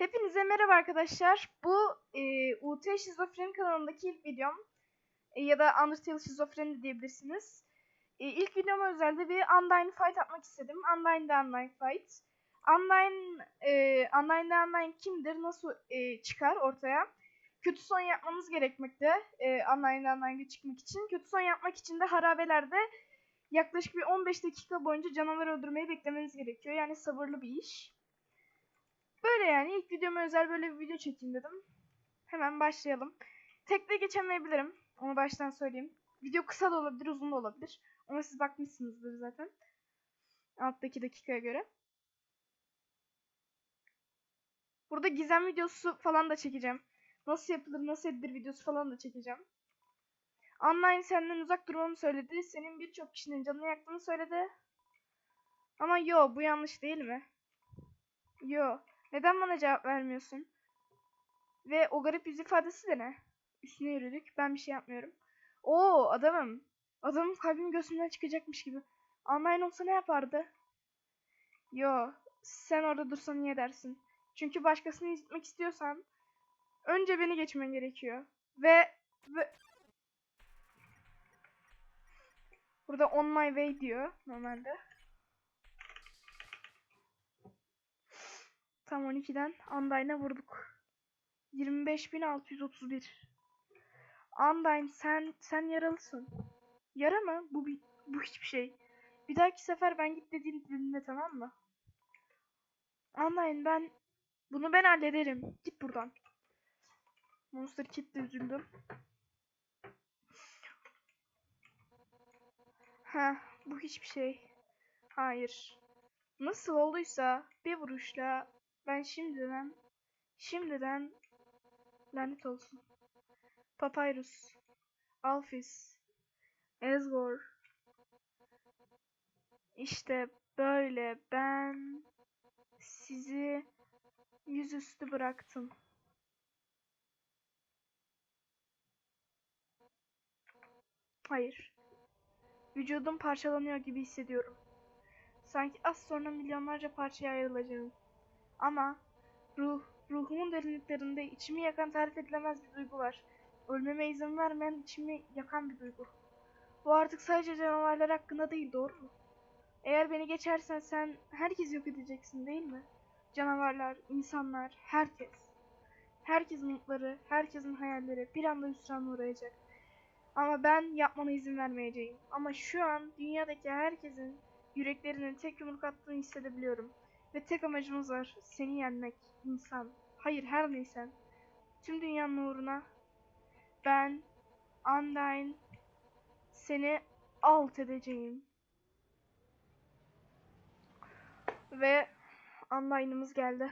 Hepinize merhaba arkadaşlar. Bu e, UT Şizofreni kanalındaki ilk videom. E, ya da Undertale Şizofreni de diyebilirsiniz. E, ilk videoma özelde bir Undyne Fight atmak istedim. Undyne the Undyne Fight. Undyne, e, Undyne the Undyne kimdir? Nasıl e, çıkar ortaya? Kötü son yapmamız gerekmekte. E, Undyne the Undyne'e çıkmak için. Kötü son yapmak için de harabelerde yaklaşık bir 15 dakika boyunca canavar öldürmeyi beklemeniz gerekiyor. Yani sabırlı bir iş. Böyle yani ilk videoma özel böyle bir video çekeyim dedim. Hemen başlayalım. Tekte geçemeyebilirim. Onu baştan söyleyeyim. Video kısa da olabilir, uzun da olabilir. Ona siz bakmışsınızdır zaten. Alttaki dakikaya göre. Burada gizem videosu falan da çekeceğim. Nasıl yapılır, nasıl edilir videosu falan da çekeceğim. Online senden uzak durmamı söyledi. Senin birçok kişinin canını yaktığını söyledi. Ama yo bu yanlış değil mi? Yo. Neden bana cevap vermiyorsun? Ve o garip yüz ifadesi de ne? Üstüne yürüdük. Ben bir şey yapmıyorum. Oo adamım. Adamın kalbim gözümden çıkacakmış gibi. Online olsa ne yapardı? Yo. Sen orada dursan niye dersin? Çünkü başkasını izletmek istiyorsan önce beni geçmen gerekiyor. Ve ve Burada on my way diyor normalde. Tam 12'den Undyne'a vurduk. 25.631. Undyne sen sen yaralısın. Yara mı? Bu bu hiçbir şey. Bir dahaki sefer ben git dediğini dinle tamam mı? Undyne ben bunu ben hallederim. Git buradan. Monster Kid de üzüldüm. Ha, bu hiçbir şey. Hayır. Nasıl olduysa bir vuruşla ben şimdiden şimdiden lanet olsun. Papyrus, Alphys, Ezgor. İşte böyle ben sizi yüzüstü bıraktım. Hayır. Vücudum parçalanıyor gibi hissediyorum. Sanki az sonra milyonlarca parçaya ayrılacağım. Ama ruh, ruhumun derinliklerinde içimi yakan tarif edilemez bir duygu var. Ölmeme izin vermeyen içimi yakan bir duygu. Bu artık sadece canavarlar hakkında değil doğru mu? Eğer beni geçersen sen herkes yok edeceksin değil mi? Canavarlar, insanlar, herkes. Herkesin umutları, herkesin hayalleri bir anda hüsrana uğrayacak. Ama ben yapmana izin vermeyeceğim. Ama şu an dünyadaki herkesin yüreklerinin tek yumruk attığını hissedebiliyorum. Ve tek amacımız var. Seni yenmek. insan. Hayır her neysen. Tüm dünyanın uğruna ben Undyne seni alt edeceğim. Ve Undyne'ımız geldi.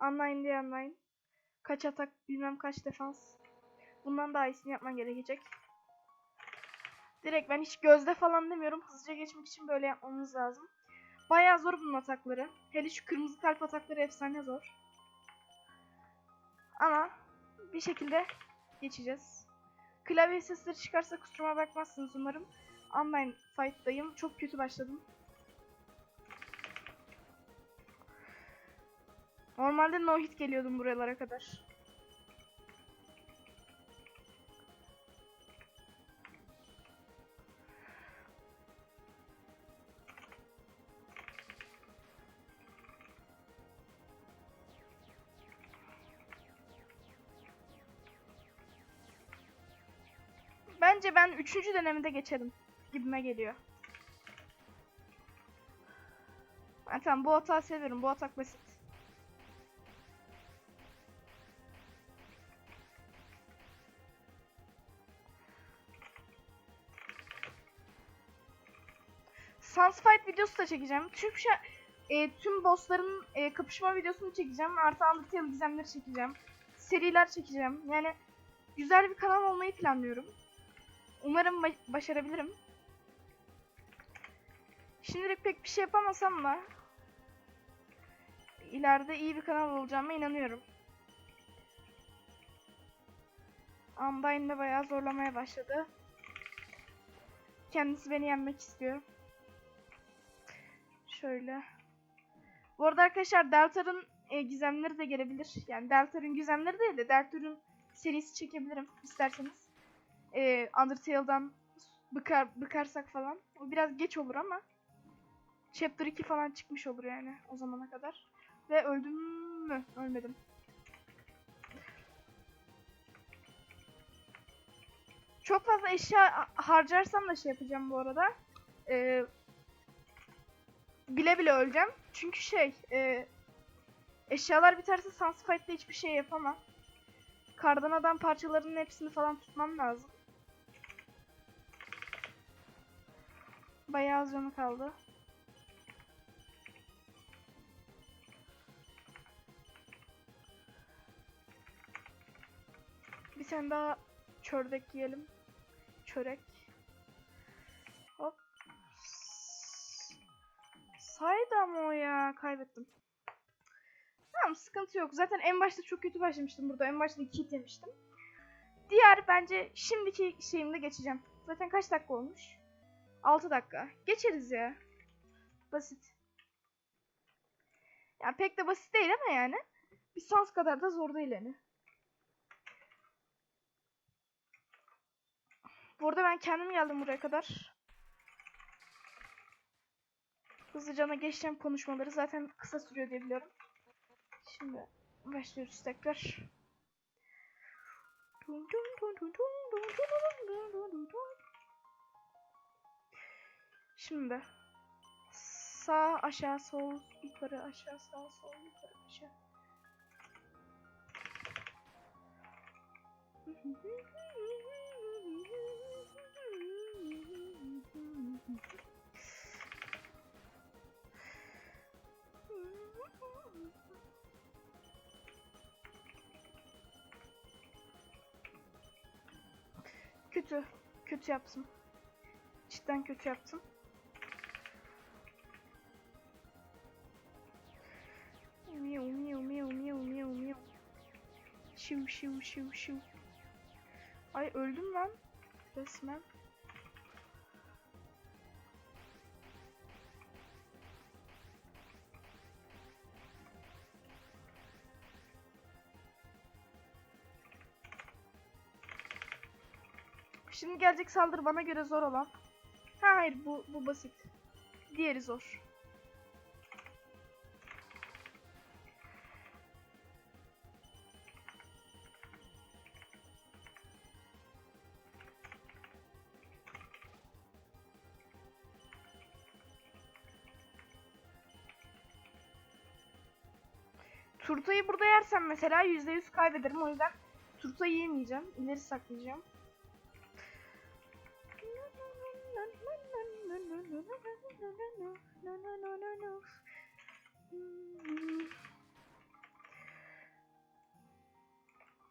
Undyne diye Undyne. Kaç atak bilmem kaç defans. Bundan daha iyisini yapman gerekecek. Direkt ben hiç gözde falan demiyorum. Hızlıca geçmek için böyle yapmamız lazım. Bayağı zor bunun atakları. Hele şu kırmızı kalp atakları efsane zor. Ama bir şekilde geçeceğiz. Klavye sesleri çıkarsa kusuruma bakmazsınız umarım. Online fight'tayım. Çok kötü başladım. Normalde no hit geliyordum buralara kadar. Ben üçüncü döneminde geçerim gibime geliyor. Ben tamam bu atağı seviyorum. Bu atak basit. Sunspite videosu da çekeceğim. Şey, e, tüm bossların e, kapışma videosunu çekeceğim. Artı Undertale gizemleri çekeceğim. Seriler çekeceğim. Yani güzel bir kanal olmayı planlıyorum. Umarım ba- başarabilirim. Şimdilik pek bir şey yapamasam da ileride iyi bir kanal olacağıma inanıyorum. Undyne de bayağı zorlamaya başladı. Kendisi beni yenmek istiyor. Şöyle. Bu arada arkadaşlar Deltar'ın e, gizemleri de gelebilir. Yani Deltar'ın gizemleri değil de Deltar'ın serisi çekebilirim isterseniz. E, Undertale'dan bıkar, bıkarsak falan. O biraz geç olur ama. Chapter 2 falan çıkmış olur yani o zamana kadar. Ve öldüm mü? Ölmedim. Çok fazla eşya ha- harcarsam da şey yapacağım bu arada. Ee, bile bile öleceğim. Çünkü şey, e, eşyalar biterse Sunspite'de hiçbir şey yapamam. Kardan adam parçalarının hepsini falan tutmam lazım. Bayağı az canı kaldı. Bir tane daha çördek yiyelim. Çörek. Hop. Saydı ama o ya. Kaybettim. Tamam sıkıntı yok. Zaten en başta çok kötü başlamıştım burada. En başta 2 demiştim. Diğer bence şimdiki şeyimde geçeceğim. Zaten kaç dakika olmuş? 6 dakika. Geçeriz ya. Basit. Yani pek de basit değil ama yani. Bir sans kadar da zor değil yani. Bu arada ben kendim geldim buraya kadar. Hızlıca geçeceğim konuşmaları. Zaten kısa sürüyor diye biliyorum. Şimdi başlıyoruz tekrar. Dun dun dun dun dun dun dun dun dun dun dun. Şimdi sağ aşağı sol yukarı aşağı sağ sol yukarı aşağı. Kötü. Kötü yaptım. Cidden kötü yaptım. Şiv şiv şiv. Ay öldüm lan. Resmen. Şimdi gelecek saldırı bana göre zor olan. Ha hayır bu bu basit. Diğeri zor. Turtayı burada yersem mesela %100 kaybederim. O yüzden turtayı yemeyeceğim. İleri saklayacağım.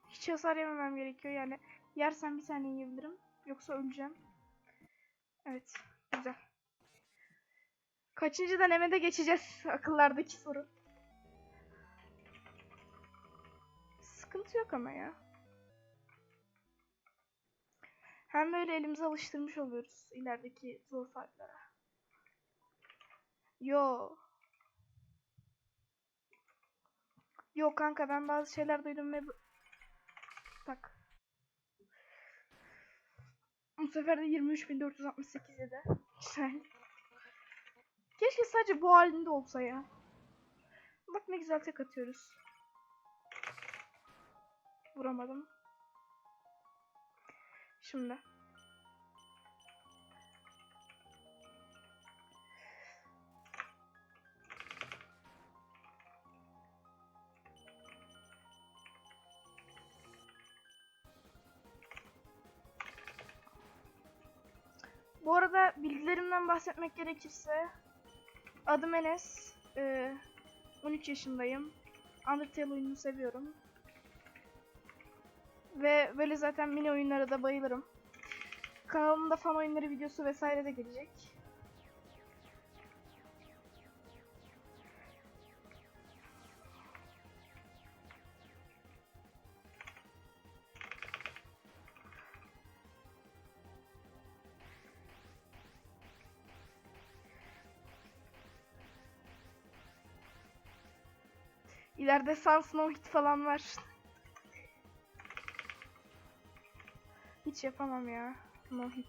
Hiç hasar yememem gerekiyor yani. Yersem bir tane yiyebilirim. Yoksa öleceğim. Evet. Güzel. Kaçıncı denemede geçeceğiz akıllardaki soru. Sıkıntı yok ama ya. Hem böyle elimize alıştırmış oluyoruz ilerideki zor fightlara. Yo. Yo kanka ben bazı şeyler duydum ve... Bak. Bu sefer de 23.468 yedi. Güzel. Keşke sadece bu halinde olsa ya. Bak ne güzel tek atıyoruz. Vuramadım. Şimdi. Bu arada bilgilerimden bahsetmek gerekirse adım Enes. Ee, 13 yaşındayım. Undertale oyununu seviyorum. Ve böyle zaten mini oyunlara da bayılırım. Kanalımda fan oyunları videosu vesaire de gelecek. İleride Sans no hit falan var. Hiç yapamam ya. No hit.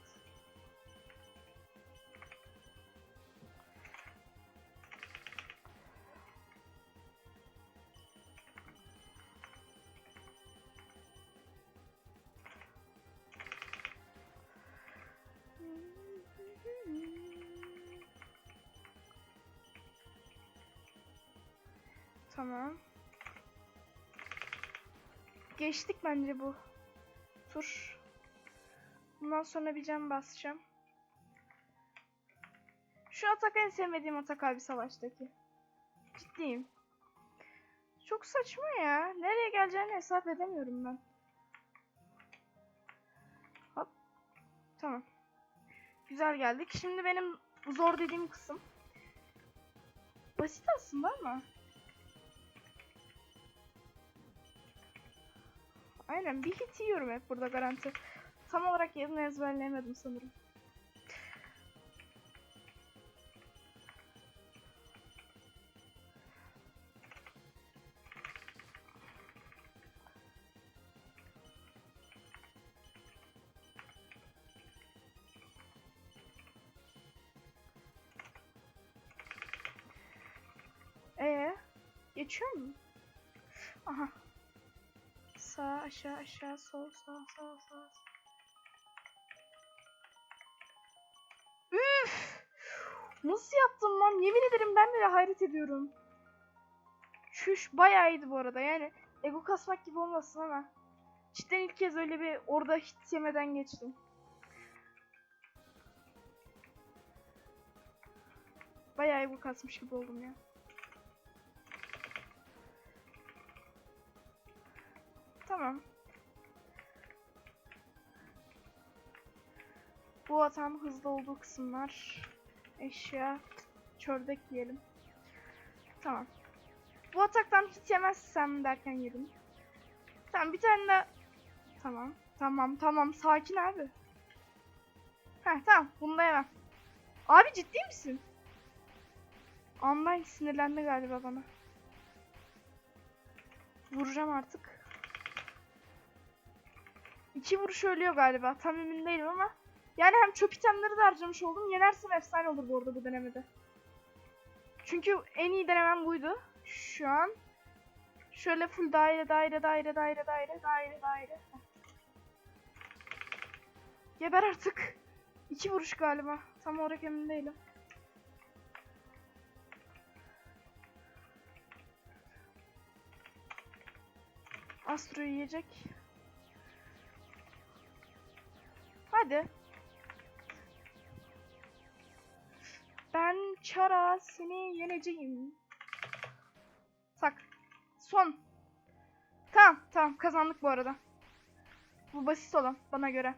Tamam. Geçtik bence bu tur. Bundan sonra bir cam basacağım. Şu atak en sevmediğim atak abi savaştaki. Ciddiyim. Çok saçma ya. Nereye geleceğini hesap edemiyorum ben. Hop. Tamam. Güzel geldik. Şimdi benim zor dediğim kısım. Basit aslında ama. Aynen bir hit yiyorum hep burada garanti. Tam olarak yerini ezberleyemedim sanırım. Ee, geçiyor mu? Aha. Sağ, aşağı, aşağı, sol, sağ, sağ, sağ. Üf! Nasıl yaptım lan? Yemin ederim ben bile hayret ediyorum. Şuş bayağı iyiydi bu arada. Yani ego kasmak gibi olmasın ama. Cidden ilk kez öyle bir orada hit yemeden geçtim. Bayağı ego kasmış gibi oldum ya. Tamam. Bu atam hızlı olduğu kısımlar. Eşya. Çördek diyelim. Tamam. Bu ataktan hiç yemezsem derken yedim. Tamam bir tane de... Tamam. Tamam tamam sakin abi. Heh tamam bunu da yemem. Abi ciddi misin? Online sinirlendi galiba bana. Vuracağım artık. İki vuruş ölüyor galiba. Tam emin değilim ama. Yani hem çöp itemleri de harcamış oldum. Yenersem efsane olur bu arada bu denemede. Çünkü en iyi denemem buydu. Şu an. Şöyle full daire daire daire daire daire daire daire. Geber artık. İki vuruş galiba. Tam olarak emin değilim. Astro yiyecek. Hadi. Çara seni yeneceğim. Tak. Son. Tamam tamam kazandık bu arada. Bu basit olan bana göre.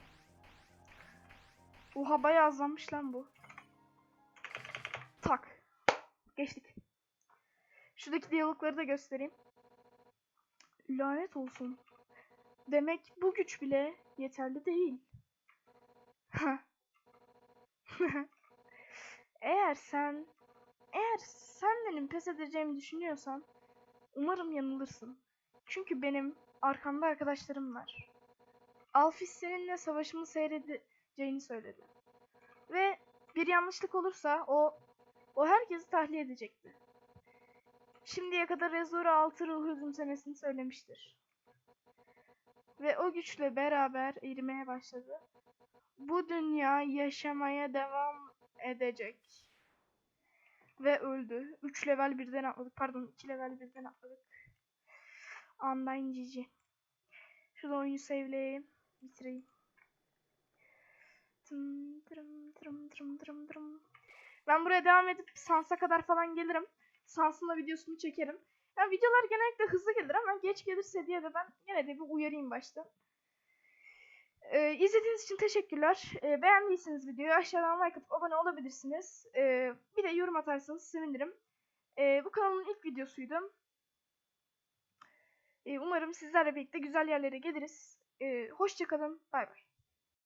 Oha bayağı azalmış lan bu. Tak. Geçtik. Şuradaki diyalogları da göstereyim. Lanet olsun. Demek bu güç bile yeterli değil. eğer sen eğer sen benim pes edeceğimi düşünüyorsan umarım yanılırsın. Çünkü benim arkamda arkadaşlarım var. Alfis seninle savaşımı seyredeceğini söyledi. Ve bir yanlışlık olursa o o herkesi tahliye edecekti. Şimdiye kadar Rezora 6 ruhu üzümsemesini söylemiştir. Ve o güçle beraber erimeye başladı bu dünya yaşamaya devam edecek. Ve öldü. 3 level birden atladık. Pardon 2 level birden atladık. Online GG. Şurada oyunu save'leyeyim. Bitireyim. Tım, tırım, tırım, tırım, tırım, tırım. Ben buraya devam edip Sans'a kadar falan gelirim. Sans'ın da videosunu çekerim. Yani videolar genellikle hızlı gelir ama geç gelirse diye de ben yine de bir uyarayım başta. Ee, izlediğiniz için teşekkürler. Ee, beğendiyseniz videoyu aşağıdan like atıp abone olabilirsiniz. Ee, bir de yorum atarsanız sevinirim. Ee, bu kanalın ilk videosuydu. Ee, umarım sizlerle birlikte güzel yerlere geliriz. Ee, Hoşçakalın. Bay bay.